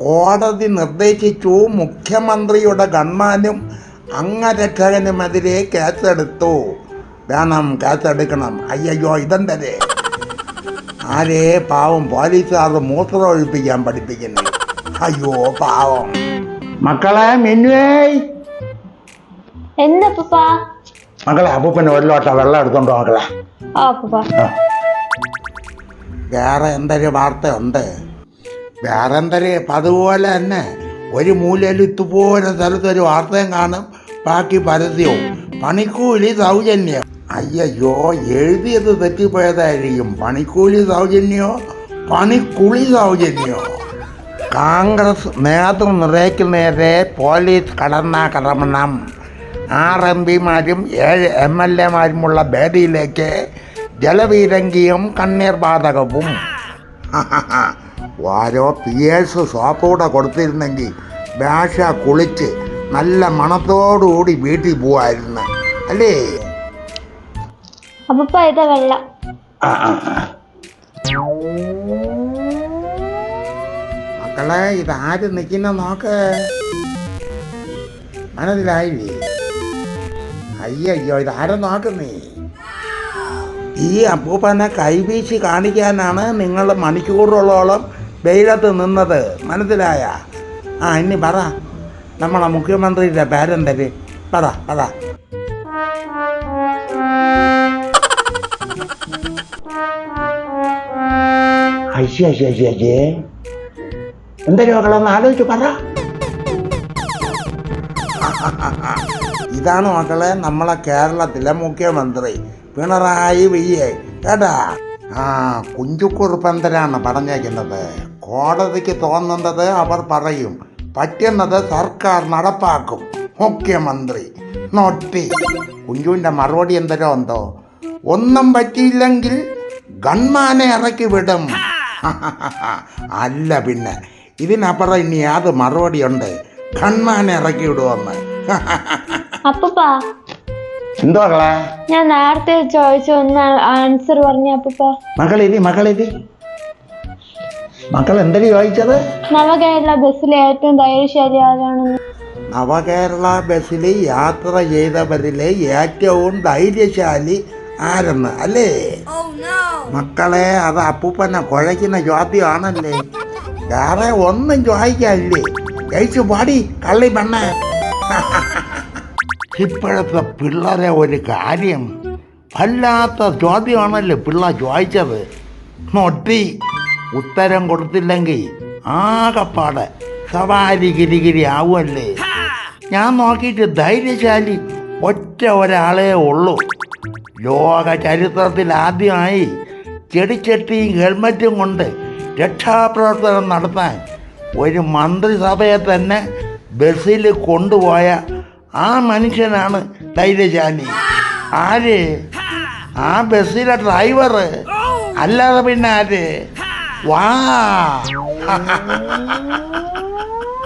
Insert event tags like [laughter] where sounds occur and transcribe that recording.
കോടതി നിർദ്ദേശിച്ചു മുഖ്യമന്ത്രിയുടെ ഗൺമാനും അംഗരക്ഷകനുമെതിരെ കേസെടുത്തു. വേണം കേസെടുക്കണം. അയ്യോ ഇതെന്തരെ? ആരെ പാവം പോലീസുകാർ മൂത്രം ഒഴിപ്പിക്കാൻ പഠിപ്പിക്കുന്നു? അയ്യോ പാവം. മക്കളെ മിന്നുവേ. എന്താ മക്കളെ അപ്പൂപ്പന് ഒരു ലോട്ട വെള്ളം എടുത്തോണ്ടോ മക്കളെ. ആ വേറെ എന്തൊരു വാർത്തയുണ്ട് വേറെ എന്തൊരു ഇപ്പം അതുപോലെ തന്നെ ഒരു മൂലയിൽ ഇതുപോലെ സ്ഥലത്തൊരു വാർത്തയും കാണും. ബാക്കി പരസ്യവും. പണിക്കൂലി സൗജന്യം. അയ്യോ എഴുതിയത് തെറ്റിപ്പോയതായിരിക്കും. പണിക്കൂലി സൗജന്യോ പണിക്കുളി സൗജന്യോ കോൺഗ്രസ് നേതൃത്വം നേരെ പോലീസ് കടന്നാക്രമണം ആറ് എം പിമാരും ഏഴ് എം എൽ എമാരുമുള്ള ബേദിയിലേക്ക് ജലവീരങ്കിയും കണ്ണീർ ബാധകവും. [laughs] ഓരോ പി എസ് സോപ്പ് കൂടെ കൊടുത്തിരുന്നെങ്കിൽ ഭാഷ കുളിച്ച് നല്ല മണത്തോടുകൂടി വീട്ടിൽ പോവായിരുന്നു. അല്ലേ? അപ്പൂപ്പ ഇതാ വെള്ളം. ആ, ആ, ആ. മക്കളെ ഇതാര് നിൽക്കുന്ന നോക്ക്. മനസ്സിലായില്ലേ? അയ്യോ ഇതാരെ നോക്കുന്നേ? ഈ അപ്പൂപ്പനെ കൈവീശി കാണിക്കാനാണ് നിങ്ങൾ മണിക്കൂറുകളോളം വെയിലത്ത് നിന്നത്. മനസ്സിലായ? ആ ഇനി പറ. നമ്മളെ മുഖ്യമന്ത്രിയുടെ പേരെന്തര്? പറ പറ. എന്തൊരു മകളൊന്ന് ആലോചിച്ച് പറ. ഇതാണ് മക്കളെ നമ്മളെ കേരളത്തിലെ മുഖ്യമന്ത്രി പിണറായി വിജയൻ. കേട്ടാ? ആ കുഞ്ചുക്കുറുപ്പന്തരാണ് പറഞ്ഞേക്കുന്നത്. കോടതിക്ക് തോന്നുന്നത് അവർ പറയും. പറ്റുന്നത് സർക്കാർ നടപ്പാക്കും. മുഖ്യമന്ത്രി നോട്ടി. കുഞ്ചുവിന്റെ മറുപടി എന്തരോ എന്തോ? ഒന്നും പറ്റിയില്ലെങ്കിൽ ഗൺമാനെ ഇറക്കി വിടും. [laughs] അല്ല പിന്നെ ഇതിനപ്പുറം ഇനി യാത് മറുപടിയുണ്ട്. ഗൺമാനെ ഇറക്കി വിടുമെന്ന് [laughs] അപ്പൂപ്പ. എന്തോ മകളെ ഞാൻ നേരത്തെ ചോദിച്ച ഒന്ന് ആൻസർ പറഞ്ഞ അപ്പപ്പാ. മകളിരി മകളിരി മക്കൾ എന്തൊരു ചോദിച്ചത്? നവകേരള ബസ്സിലെ ഏറ്റവും ധൈര്യശാലി ആരാണെന്ന്. നവകേരള ബസ്സിൽ യാത്ര ചെയ്തവരിലെ ഏറ്റവും ധൈര്യശാലി ആരെന്ന് അല്ലേ? മക്കളെ അത് അപ്പൂപ്പനെ കുഴയ്ക്കുന്ന ചോദ്യമാണല്ലേ. വേറെ ഒന്നും ചോദിക്കാനില്ലേ. ജയിച്ചു പാടി കള്ളി പെണ്ണ. [laughs] ഇപ്പോഴത്തെ പിള്ളേരെ ഒരു കാര്യം വല്ലാത്ത ചോദ്യമാണല്ലോ പിള്ള ചോദിച്ചത് നൊട്ടി. ഉത്തരം കൊടുത്തില്ലെങ്കിൽ ആകെപ്പാട് സവാരി ഗിരിഗിരി ആവുമല്ലേ? ഞാൻ നോക്കിയിട്ട് ധൈര്യശാലി ഒറ്റ ഒരാളേ ഉള്ളൂ. ലോക ചരിത്രത്തിൽ ആദ്യമായി ചെടിച്ചട്ടിയും ഹെൽമറ്റും കൊണ്ട് രക്ഷാപ്രവർത്തനം നടത്താൻ ഒരു മന്ത്രിസഭയെ തന്നെ ബസ്സിൽ കൊണ്ടുപോയ ആ മനുഷ്യനാണ് ധൈര്യശാലി ആര്? ആ ബസ്സിലെ ഡ്രൈവർ അല്ലാതെ പിന്നെ ആര്? വാ. [laughs]